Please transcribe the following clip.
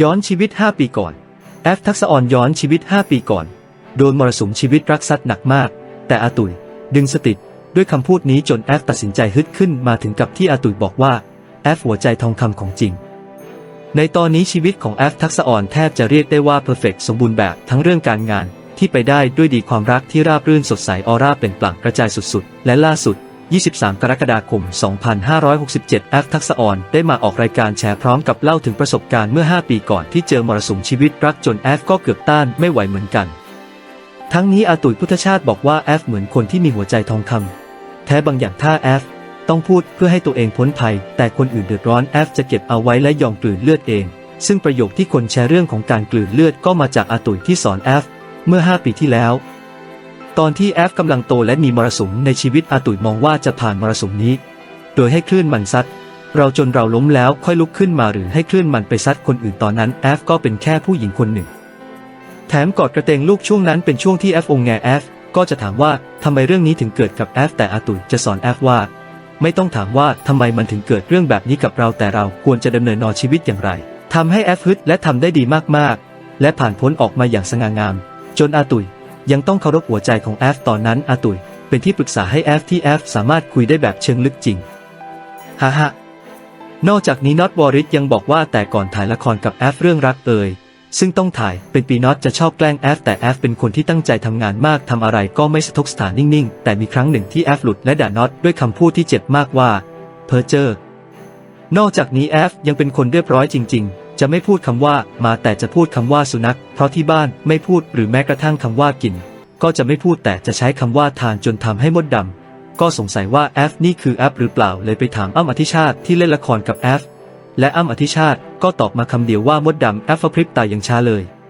ย้อนชีวิต 5 ปีก่อน แอฟทักษะออนย้อนชีวิต 5 ปีก่อน โดนมรสุมชีวิตรักซัดหนักมาก แต่อาตุย ดึงสติด้วยคำพูดนี้จนแอฟตัดสินใจฮึดขึ้นมาถึงกับที่อาตุยบอกว่า แอฟหัวใจทองคำของจริง ในตอนนี้ชีวิตของแอฟทักษะออนแทบจะเรียกได้ว่าเพอร์เฟกสมบูรณ์แบบทั้งเรื่องการงานที่ไปได้ด้วยดีความรักที่ราบรื่นสดใสออร่าเปล่งปลั่งกระจายสุดๆ และล่าสุด 23 กรกฎาคม 2567 แอฟทักษออนได้มาออกรายการแชร์พร้อมกับเล่าถึงประสบการณ์เมื่อ 5 ปีก่อนที่เจอมรสุมชีวิตรักจนแอฟก็เกือบต้านไม่ไหวเหมือนกัน ทั้งนี้อาตุยพุทธชาติบอกว่าแอฟเหมือนคนที่มีหัวใจทองคำแท้บางอย่างถ้าแอฟต้องพูดเพื่อให้ตัวเองพ้นภัย แต่คนอื่นเดือดร้อนแอฟจะเก็บเอาไว้และยอมกลืนเลือดเอง ซึ่งประโยคที่คนแชร์เรื่องของการกลืนเลือดก็มาจากอาตุยที่สอนแอฟเมื่อ 5 ปีที่แล้ว ตอนที่แอฟกำลังโตและมีมรสุมในชีวิตอาตุยมองว่าจะผ่านมรสุมนี้ โดยให้คลื่นมันซัดเราจนเราล้มแล้วค่อยลุกขึ้นมาหรือให้คลื่นมันไปซัดคนอื่นตอนนั้นแอฟก็เป็นแค่ผู้หญิงคนหนึ่ง แถมกอดกระเตงลูกช่วงนั้นเป็นช่วงที่แอฟองแงแอฟก็จะถามว่าทำไมเรื่องนี้ถึงเกิดกับแอฟแต่อาตุยจะสอนแอฟว่า ไม่ต้องถามว่าทำไมมันถึงเกิดเรื่องแบบนี้กับเราแต่เราควรจะดำเนินนอชีวิตอย่างไรทำให้แอฟฮึดและทำได้ดีมากๆ และผ่านพ้นออกมาอย่างสง่างาม จนอาตุย ยังต้องเคารพหัวใจของแอฟตอนนั้นอาตุยเป็นที่ปรึกษาให้แอฟที่แอฟสามารถคุยได้แบบเชิงลึกจริงฮ่าฮ่านอกจากนี้น็อตวอริสยังบอกว่าแต่ก่อนถ่ายละครกับแอฟเรื่องรักเอ่ยซึ่งต้องถ่ายเป็นปีน็อตจะชอบแกล้งแอฟแต่แอฟเป็นคนที่ตั้งใจทำงานมากทำอะไรก็ไม่สะทกสถานนิ่งๆ แต่มีครั้งหนึ่งที่แอฟหลุดและด่าน็อตด้วยคำพูดที่เจ็บมากว่าเพอเจอร์นอกจากนี้แอฟยังเป็นคนเรียบร้อยจริง ๆ จะไม่พูดคำว่ามาแต่จะพูดคำว่าสุนัข เพราะที่บ้านไม่พูดหรือแม้กระทั่งคำว่ากิน ก็จะไม่พูดแต่จะใช้คำว่าทานจนทำให้มดดำก็สงสัยว่าแอฟนี่คือแอฟหรือเปล่าเลยไปถามอ้ำอธิชาติที่เล่นละครกับแอฟและอ้ำอธิชาติก็ตอบมาคำเดียวว่ามดดำแอฟพริบตายังช้าเลย